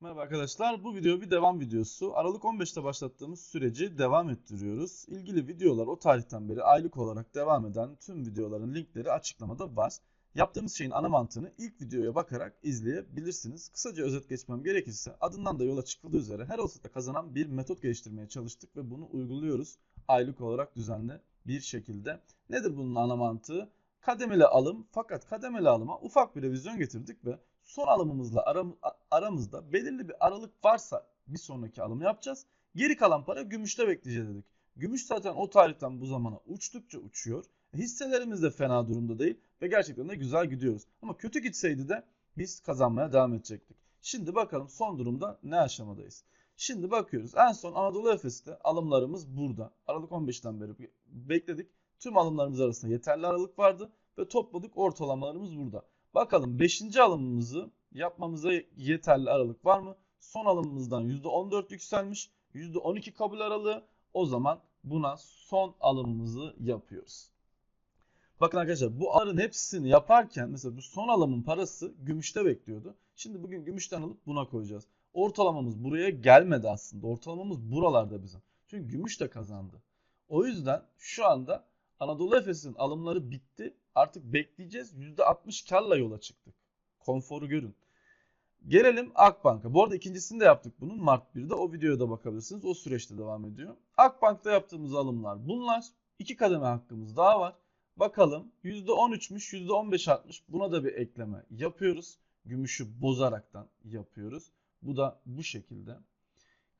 Merhaba arkadaşlar. Bu video bir devam videosu. Aralık 15'te başlattığımız süreci devam ettiriyoruz. İlgili videolar o tarihten beri aylık olarak devam eden tüm videoların linkleri açıklamada var. Yaptığımız şeyin ana mantığını ilk videoya bakarak izleyebilirsiniz. Kısaca özet geçmem gerekirse adından da yola çıkıldığı üzere her olsada kazanan bir metot geliştirmeye çalıştık ve bunu uyguluyoruz aylık olarak düzenli bir şekilde. Nedir bunun ana mantığı? Kademeli alım fakat kademeli alıma ufak bir revizyon getirdik ve son alımımızla aram, aramızda belirli bir aralık varsa bir sonraki alımı yapacağız. Geri kalan para gümüşte bekleyeceğiz dedik. Gümüş zaten o tarihten bu zamana uçtukça uçuyor. E, hisselerimiz de fena durumda değil ve gerçekten de güzel gidiyoruz. Ama kötü gitseydi de biz kazanmaya devam edecektik. Şimdi bakalım son durumda ne aşamadayız. Şimdi bakıyoruz. En son Anadolu Efes'te alımlarımız burada. Aralık 15'ten beri bekledik. Tüm alımlarımız arasında yeterli aralık vardı ve topladık ortalamalarımız burada. Bakalım 5. alımımızı yapmamıza yeterli aralık var mı? Son alımımızdan %14 yükselmiş. %12 kabul aralığı. O zaman buna son alımımızı yapıyoruz. Bakın arkadaşlar bu alımın hepsini yaparken mesela bu son alımın parası gümüşte bekliyordu. Şimdi bugün gümüşten alıp buna koyacağız. Ortalamamız buraya gelmedi aslında. Ortalamamız buralarda bizim. Çünkü gümüş de kazandı. O yüzden şu anda Anadolu Efes'in alımları bitti. Artık bekleyeceğiz. %60 karla yola çıktık. Konforu görün. Gelelim Akbank'a. Bu arada ikincisini de yaptık bunun. Mart 1'de o videoya da bakabilirsiniz. O süreçte devam ediyor. Akbank'ta yaptığımız alımlar bunlar. İki kademe hakkımız daha var. Bakalım %13'müş %15 artmış. Buna da bir ekleme yapıyoruz. Gümüşü bozaraktan yapıyoruz. Bu da bu şekilde.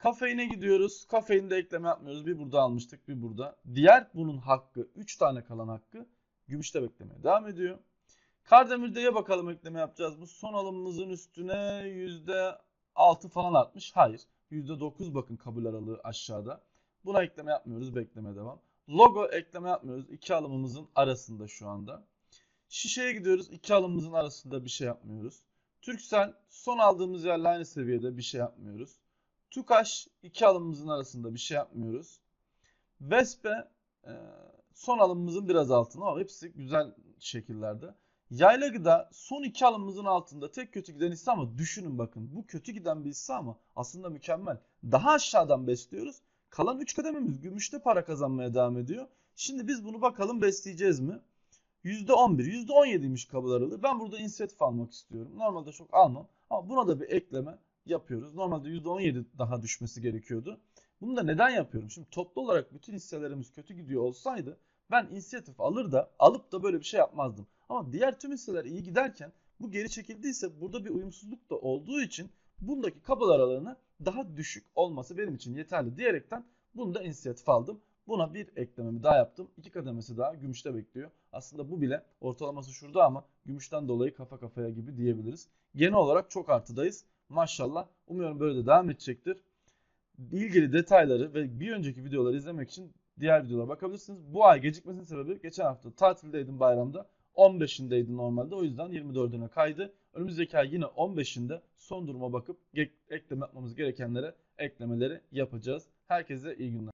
Kafeine gidiyoruz. Kafeinde ekleme yapmıyoruz. Bir burada almıştık, bir burada. Diğer bunun hakkı, 3 tane kalan hakkı gümüşte beklemeye devam ediyor. Kardemir'deye bakalım ekleme yapacağız. Bu son alımımızın üstüne %6 falan artmış. Hayır. %9 bakın kabul aralığı aşağıda. Buna ekleme yapmıyoruz. Bekleme devam. Logo ekleme yapmıyoruz. İki alımımızın arasında şu anda. Şişeye gidiyoruz. İki alımımızın arasında bir şey yapmıyoruz. Türksel son aldığımız yerle aynı seviyede bir şey yapmıyoruz. Tukaş iki alımımızın arasında bir şey yapmıyoruz. Vespe e, son alımımızın biraz altında ama hepsi güzel şekillerde. Yayla gıda son iki alımımızın altında tek kötü giden hisse ama düşünün bakın bu kötü giden bir hisse ama aslında mükemmel. Daha aşağıdan besliyoruz. Kalan 3 kadememiz gümüşte para kazanmaya devam ediyor. Şimdi biz bunu bakalım besleyeceğiz mi? %11, %17'ymiş kabul aralığı. Ben burada inisiyatif almak istiyorum. Normalde çok almam ama buna da bir ekleme yapıyoruz. Normalde %17 daha düşmesi gerekiyordu. Bunu da neden yapıyorum? Şimdi toplu olarak bütün hisselerimiz kötü gidiyor olsaydı ben inisiyatif alır da alıp da böyle bir şey yapmazdım. Ama diğer tüm hisseler iyi giderken bu geri çekildiyse burada bir uyumsuzluk da olduğu için bundaki kabul aralığını daha düşük olması benim için yeterli diyerekten bunu da inisiyatif aldım. Buna bir eklememi daha yaptım. İki kademesi daha gümüşte bekliyor. Aslında bu bile ortalaması şurada ama gümüşten dolayı kafa kafaya gibi diyebiliriz. Genel olarak çok artıdayız. Maşallah. Umuyorum böyle de devam edecektir. İlgili detayları ve bir önceki videoları izlemek için diğer videolara bakabilirsiniz. Bu ay gecikmesinin sebebi geçen hafta tatildeydim bayramda. 15'indeydi normalde. O yüzden 24'üne kaydı. Önümüzdeki ay yine 15'inde son duruma bakıp ekleme yapmamız gerekenlere eklemeleri yapacağız. Herkese iyi günler.